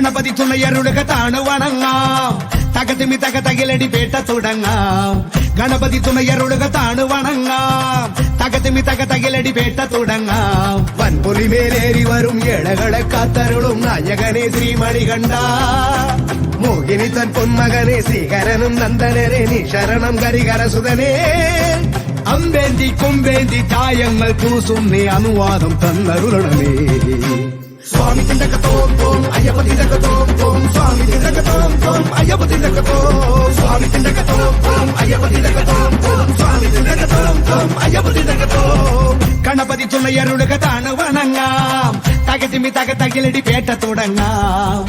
ഗണപതി തുണയരുളുക താണു വണങ്ങാം തകതിമി തക തകിലടി പേട്ട തുടങ്ങാം ഗണപതി തുണയരുളുക താണു വണങ്ങാം തകതിമി തക തകിലടി പേട്ട തുടങ്ങാം വൻപുലി മേലേറി വരും ഏഴകളെ കാത്തരുളും നായകനെ ശ്രീമണി കണ്ട മോഹിനി തൻ പൊന്മകനെ ശ്രീകരനും നന്ദനരെ നീ ശരണം കരികരസുതനേ അമ്പേന്തി കൊമ്പേന്തി ചായങ്ങൾ പൂസും നീ അനുവാദം തന്നരുളണമേ സ്വാമി തിണ്ടകത്തോം തോം അയ്യപ്പ തിണ്ടകത്തോം തോം സ്വാമി തിണ്ടകത്തോം തോം അയ്യപ്പ തിണ്ടകത്തോം സ്വാമി തിണ്ടകത്തോം തോം അയ്യപ്പ തിണ്ടകത്തോം തോം സ്വാമി തിണ്ടകത്തോം തോം അയ്യപ്പ തിണ്ടകത്തോം ഗണപതി തുണയരുളുക താണ് വണങ്ങാം. തകതിമി തക തകിലടി പേട്ട തുടങ്ങാം.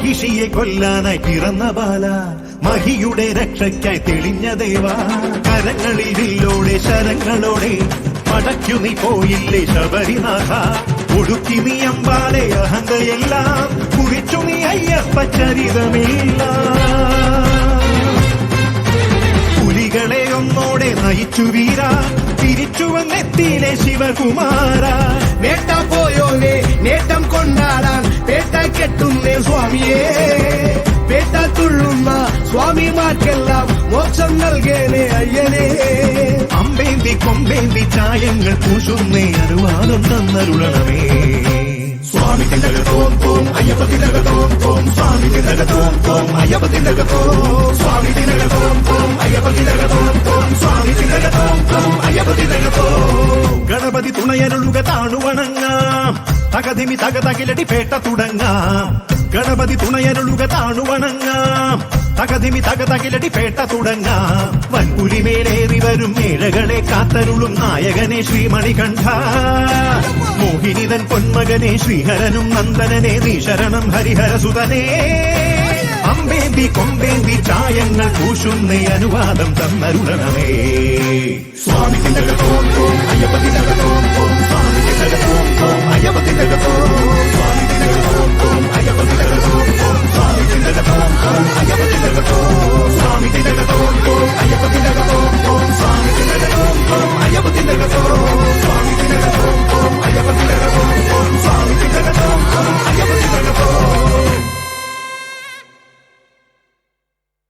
മഹിഷിയെ കൊല്ലാനായി പിറന്ന ബാല മഹിയുടെ രക്ഷയ്ക്കായി തെളിഞ്ഞ ദേവ. കരങ്ങളിൽ വില്ലോടെ ശരങ്ങളോടെ മടക്കു നീ പോയില്ലേ ശബരിനാഥ? ഒടുക്കി നീ അമ്പാലെ അഹന്തയെല്ലാം കുറിച്ചു നീ അയ്യപ്പ ചരിതമില്ല. പുലികളെ ഒന്നോടെ നയിച്ചു വീര. തിരിച്ചു വന്നെത്തിയിലെ ശിവകുമാര. നേട്ടം പോയോനെ പേട്ട സ്വാമിമാർക്കെല്ലാം മോക്ഷം നൽകേനെ അയ്യനേ. അമ്പേന്തി കൊമ്പേന്തി ചായങ്ങൾ പൂശുന്നേ അനുവാദം തന്നരുളണമേ. സ്വാമി തിണ്ടകത്തോം തോം അയ്യപ്പ തിണ്ടകത്തോം തോം സ്വാമി തിണ്ടകത്തോം തോം അയ്യപ്പ തിണ്ടകത്തോം സ്വാമി തിണ്ടകത്തോം തോം അയ്യപ്പ തിണ്ടകത്തോം തോം സ്വാമി തിണ്ടകത്തോം തോം അയ്യപ്പ തിണ്ടകത്തോം. ഗണപതി തുണയരുളുക താണുവണങ്ങാം. തകതിമി തക തകിലടി പേട്ട തുടങ്ങാം. ഗണപതി തുണയരുളുക താണുവണങ്ങാം. തകതിമി തക തകിലടി പേട്ട തുടങ്ങാം. വൻപുലിമേലേറി വരും മേഴകളെ കാത്തരുളും നായകനെ ശ്രീമണികണ്ഠ. മോഹിനിതൻ പൊന്മകനെ ശ്രീഹരനും നന്ദനനെ നീ ശരണം ഹരിഹരസുതനേ. അമ്പേന്തി കൊമ്പേന്തി ചായങ്ങൾ പൂശുന്ന അനുവാദം തന്നരുളണമേ. സ്വാമി തിണ്ടകത്തോം തോം അയ്യപ്പ തിണ്ടകത്തോം സ്വാമി തിണ്ടകത്തോം തോം അയ്യപ്പ തിണ്ടകത്തോം